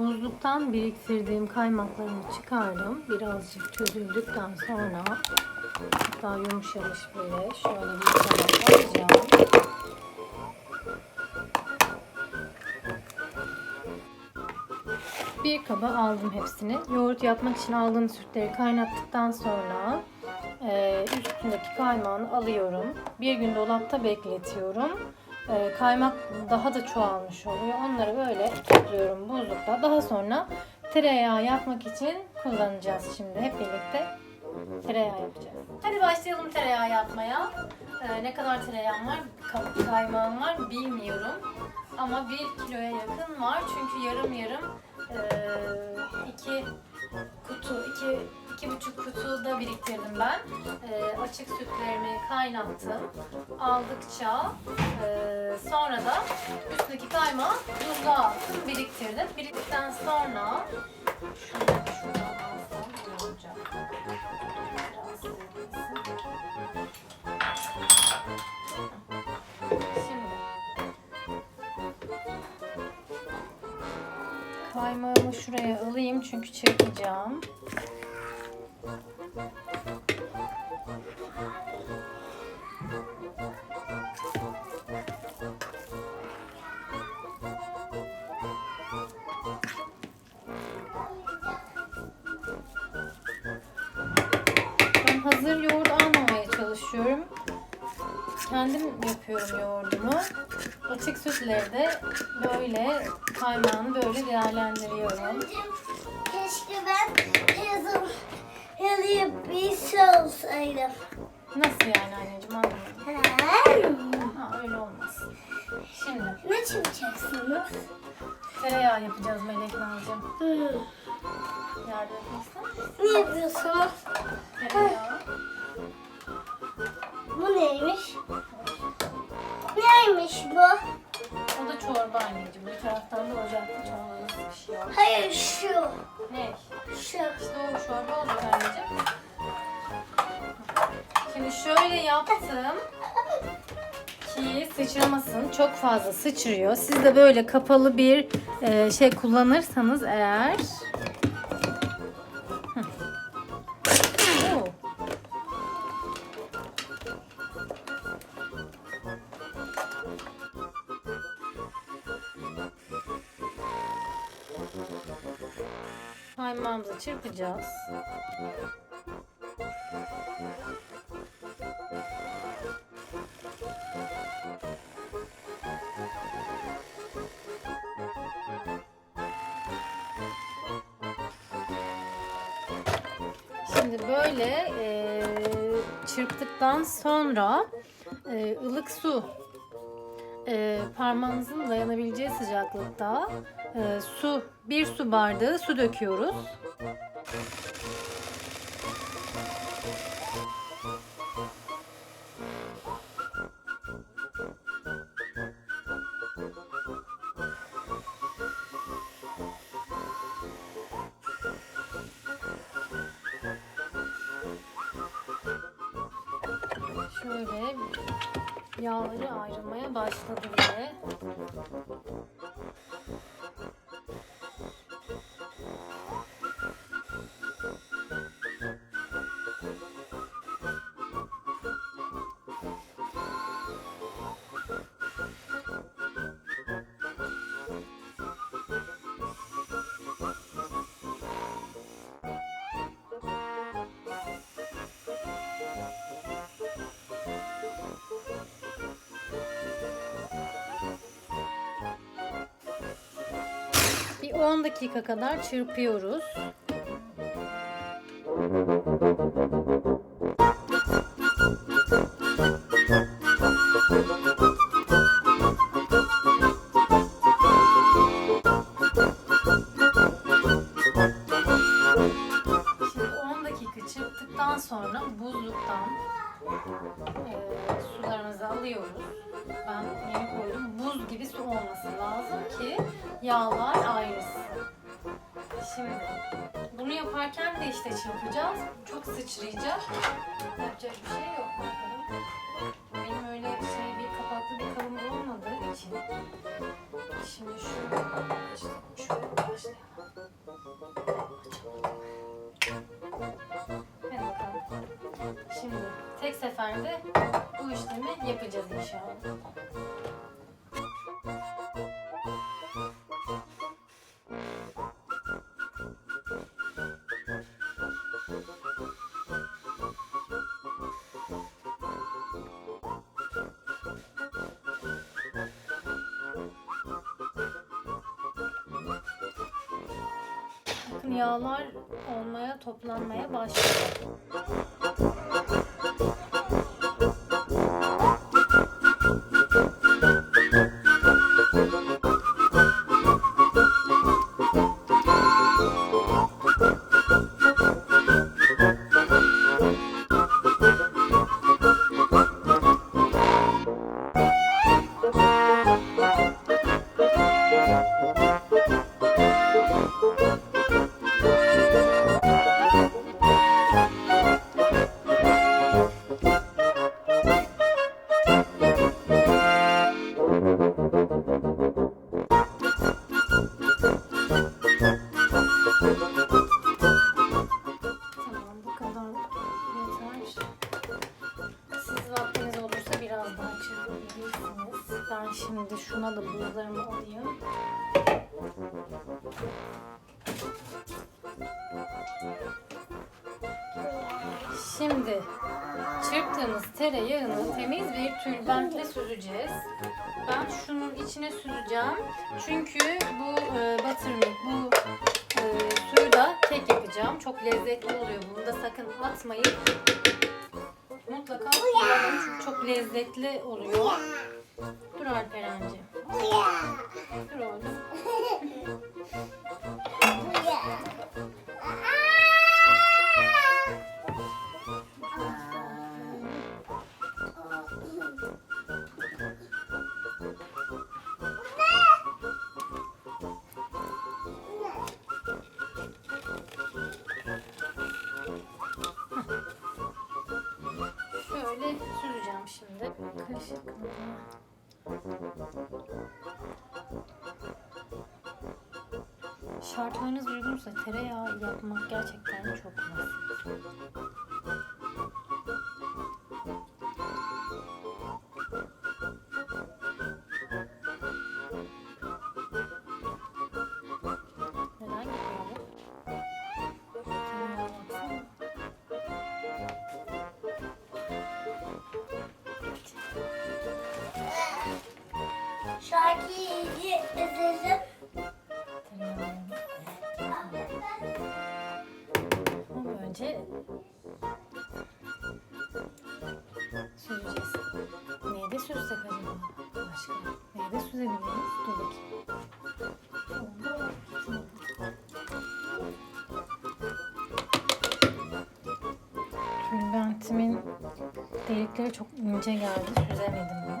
Buzluktan biriktirdiğim kaymaklarımı çıkardım. Birazcık çözüldükten sonra daha yumuşamış bile şöyle bir tabak alacağım. Bir kaba aldım hepsini. Yoğurt yapmak için aldığım sütleri kaynattıktan sonra e, üstündeki kaymağını alıyorum. Bir gün dolapta bekletiyorum. E, kaymak daha da çoğalmış oluyor. Onları böyle topluyorum buzlukta. Daha sonra tereyağı yapmak için kullanacağız şimdi hep birlikte. Tereyağı yapacağız. Hadi başlayalım tereyağı yapmaya. E, ne kadar tereyağım var, ka- kaymağım var bilmiyorum. Ama bir kiloya yakın var. Çünkü yarım yarım iki kutu, iki, iki buçuk kutu da biriktirdim ben. E, açık sütlerimi kaynattım. Aldıkça e, sonra da üstündeki kaymağı buzluğa attım, biriktirdim. Biriktikten sonra şunları kaymağımı şuraya alayım çünkü çırpacağım. Ben hazır yoğurt almamaya çalışıyorum. Kendim yapıyorum yoğurdumu. Açık sütleri de böyle kaymağını böyle değerlendiriyorum. Keşke ben yazım yalayıp bir şey olsaydım. Nasıl yani anneciğim anlamadım. Ha öyle olmaz. Şimdi Ne çepacaksınız? tereyağı yapacağız Melek. Hmm. Yardım etmek? Ne yapıyorsunuz? Tereyağı. Bu neymiş? Neymiş bu? O da çorba anneciğim. Bir taraftan da ocakta çorbamız pişiyor. Hayır şu. Ne? Şu. İşte o çorba olacak anneciğim. Şimdi şöyle yaptım ki sıçramasın. Çok fazla sıçrıyor. Siz de böyle kapalı bir e, şey kullanırsanız eğer Kaymağımızı çırpacağız. Şimdi böyle e, çırptıktan sonra e, ılık su e, parmağınızın dayanabileceği sıcaklıkta e, su bir su bardağı su döküyoruz. Yağları ayrılmaya başladı bile. 10 dakika kadar çırpıyoruz. Şimdi 10 dakika çırptıktan sonra buzluktan eee, sularımızı alıyoruz. Ben yeni koydum. Buz gibi su olması lazım ki yağlar ayrılsın. Şimdi bunu yaparken de işte çırpacağız. Çok sıçrayacak. Yapacak bir şey yok. Yağlar olmaya, toplanmaya başladı. Ben şimdi şuna da buzlarımı alayım. Şimdi çırptığımız tereyağını temiz bir tülbentle süzeceğiz. Ben şunun içine süzeceğim. Çünkü bu e, buttermilk, bu e, suyu da kek yapacağım. Çok lezzetli oluyor. Bunu da sakın atmayın. Mutlaka kullanın çünkü çok lezzetli oluyor. Dur Alperen'ciğim. Dur oğlum. Şöyle süreceğim şimdi. Kaşıkla. Şartlarınız uygunsa tereyağı yapmak gerçekten çok basit. Şarkıyı izledim. Ama önce süzeceğiz. Neyde süzsek acaba? Başka. Neyde süzebiliriz? Dur bakayım. Tülbentimin delikleri çok ince geldi. Süzemedim ben.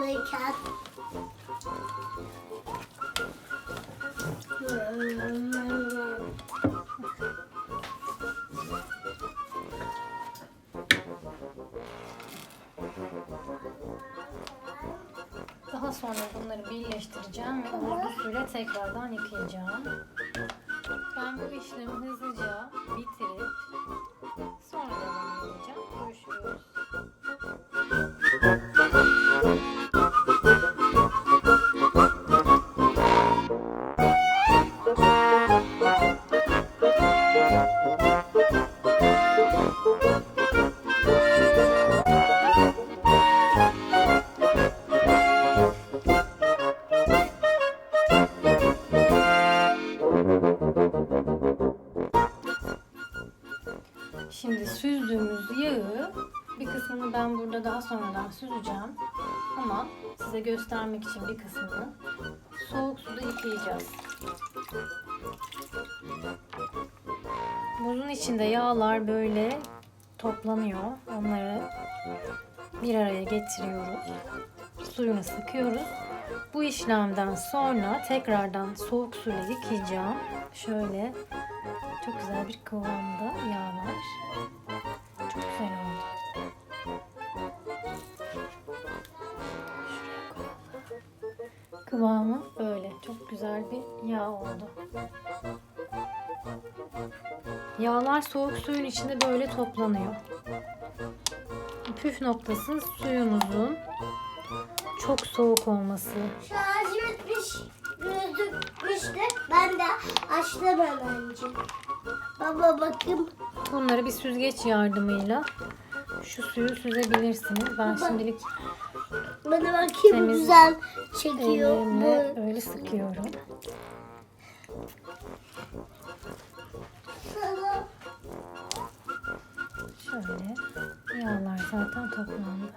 alırken. Daha sonra bunları birleştireceğim ve urdu suyla tekrardan yıkayacağım. Ben bu işlemi hızlıca burada daha sonradan süzeceğim. Ama size göstermek için bir kısmını soğuk suda yıkayacağız. Buzun içinde yağlar böyle toplanıyor. Onları bir araya getiriyoruz. Suyunu sıkıyoruz. Bu işlemden sonra tekrardan soğuk suyla yıkayacağım. Şöyle çok güzel bir kıvamda yağ var. Kıvamı böyle. Çok güzel bir yağ oldu. Yağlar soğuk suyun içinde böyle toplanıyor. Püf noktası suyunuzun çok soğuk olması. Şarj bitmiş gözükmüştü. Ben de açtım hemenci. Baba bakayım. Bunları bir süzgeç yardımıyla şu suyu süzebilirsiniz. Ben şimdilik Bana bakayım Temiz güzel çekiyor. elimle Bu. öyle sıkıyorum. Şöyle yağlar zaten toplandı.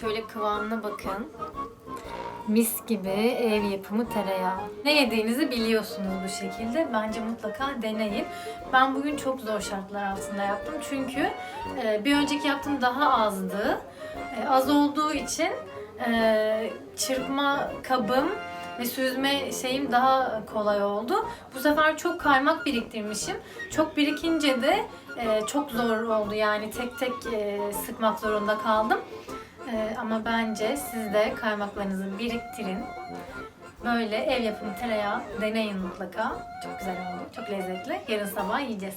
Şöyle kıvamına bakın. Mis gibi ev yapımı tereyağı. Ne yediğinizi biliyorsunuz bu şekilde. Bence mutlaka deneyin. Ben bugün çok zor şartlar altında yaptım. Çünkü e, bir önceki yaptığım daha azdı. E, az olduğu için e, çırpma kabım ve süzme şeyim daha kolay oldu. Bu sefer çok kaymak biriktirmişim. Çok birikince de çok zor oldu yani tek tek sıkmak zorunda kaldım. E, ama bence siz de kaymaklarınızı biriktirin. Böyle ev yapımı tereyağı deneyin mutlaka. Çok güzel oldu. Çok lezzetli. Yarın sabah yiyeceğiz.